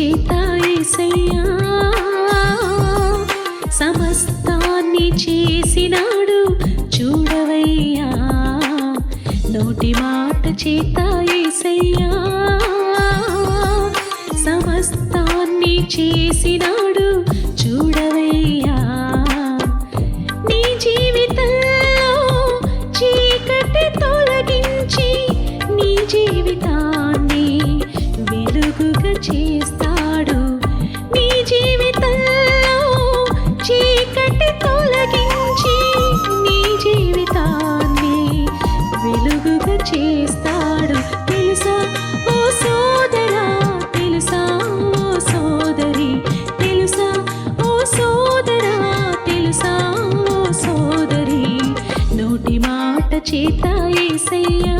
చేతాయేసయ్యా. సమస్తాన్ని చేసినాడు చూడవయ్యా. నోటి మాట చేతాయేసయ్యా. సమస్తాన్ని చేసినాడు చూడవయ్యా. నీ చీకటి నీ జీవితాన్ని చేస్తా చేత ఏసయ్యా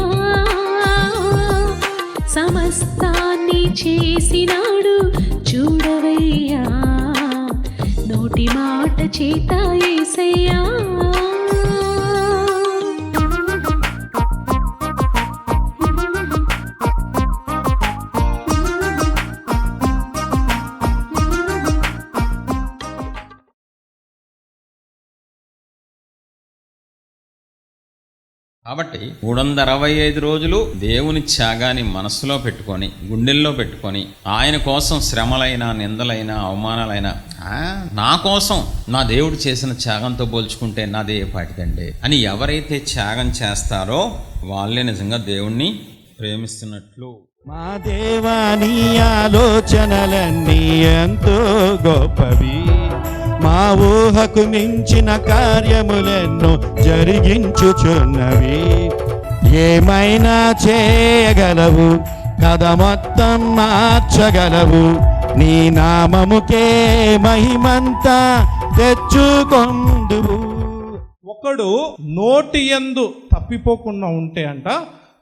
సమస్తాన్ని చేసినా మాట కాబట్టి మూడు వందల అరవై ఐదు రోజులు దేవుని త్యాగాన్ని మనసులో పెట్టుకొని గుండెల్లో పెట్టుకొని ఆయన కోసం శ్రమలైన నిందలైన అవమానాలైన నా కోసం నా దేవుడు చేసిన త్యాగంతో పోల్చుకుంటే నాదే పాటిదండి అని ఎవరైతే త్యాగం చేస్తారో వాళ్ళే నిజంగా దేవుణ్ణి ప్రేమిస్తున్నట్లు. మా దేవాని ఆలోచనలన్నీ ఎంతో గొప్పవి. మా ఊహకు మించిన కార్యములెన్నో జరిగించుచున్నవి ఏమైనా చేయగలవు? కథ మొత్తం మార్చగలవు. నీ నామముకే మహిమంతా తెచ్చుకొందువు. ఒకడు నోటి ఎందు తప్పిపోకుండా ఉంటే అంట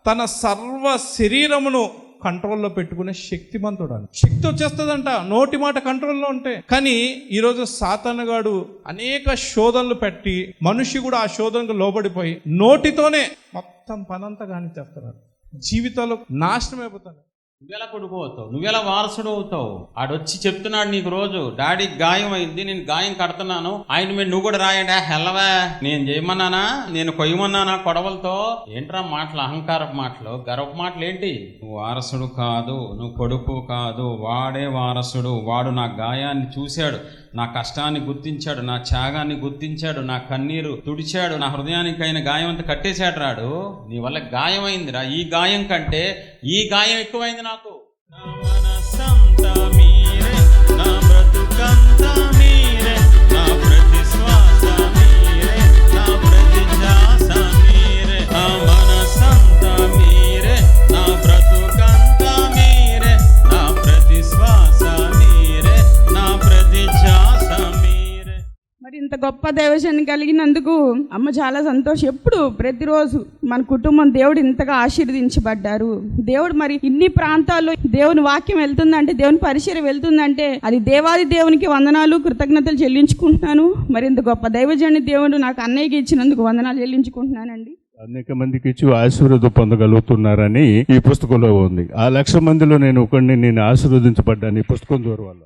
తన సర్వ శరీరమును కంట్రోల్లో పెట్టుకునే శక్తిమంతుడు అని శక్తి వచ్చేస్తుందంట. నోటి మాట కంట్రోల్లో ఉంటే. కానీ ఈరోజు సాతానగాడు అనేక శోధనలు పెట్టి మనిషి కూడా ఆ శోధనకు లోబడిపోయి నోటితోనే మొత్తం పనంతా కానిచ్చేస్తున్నారు జీవితాలు నాశనం అయిపోతాడు నువ్వెలా కొడుకు అవుతావు? నువ్వెలా వారసుడు అవుతావు? ఆడొచ్చి చెప్తున్నాడు నీకు రోజు డాడీ గాయం అయింది నేను గాయం కడుతున్నాను. ఆయన మీద నువ్వు కూడా రాయండి. హెల్లవా నేను చేయమన్నానా? నేను కొయ్యమన్నానా కొడవలతో? ఏంట్రా మాటలు అహంకారపు మాటలు? గర్వపు మాటలు ఏంటి? నువ్వు వారసుడు కాదు నువ్వు కొడుకు కాదు వాడే వారసుడు. వాడు నా గాయాన్ని చూశాడు. నా కష్టాన్ని గుర్తించాడు నా త్యాగాన్ని గుర్తించాడు నా కన్నీరు తుడిచాడు నా హృదయానికైన గాయం అంతా కట్టేశాడు రాడు. నీ వల్ల గాయమైందిరా. ఈ గాయం కంటే ఈ గాయం ఎక్కువైంది నాకు. ఇంత గొప్ప దైవజన్ కలిగినందుకు అమ్మ చాలా సంతోషం. ఎప్పుడు ప్రతిరోజు మన కుటుంబం దేవుడు ఇంతగా ఆశీర్వదించబడ్డారు. దేవుడు మరి ఇన్ని ప్రాంతాల్లో దేవుని వాక్యం వెళ్తుందంటే దేవుని పరిచయం వెళ్తుందంటే అది దేవాది దేవునికి వందనాలు కృతజ్ఞతలు చెల్లించుకుంటున్నాను. మరి ఇంత గొప్ప దైవజన్ని దేవుడు నాకు అన్నయ్యకి ఇచ్చినందుకు వందనాలు చెల్లించుకుంటున్నానండి. అనేక మందికి ఇచ్చి ఆశీర్వాదం పొందగలుగుతున్నారని ఈ పుస్తకంలో ఉంది. ఆ లక్ష మందిలో నేను ఒకరిని నేను ఆశీర్వదించబడ్డాను ఈ పుస్తకం ద్వారా. వల్ల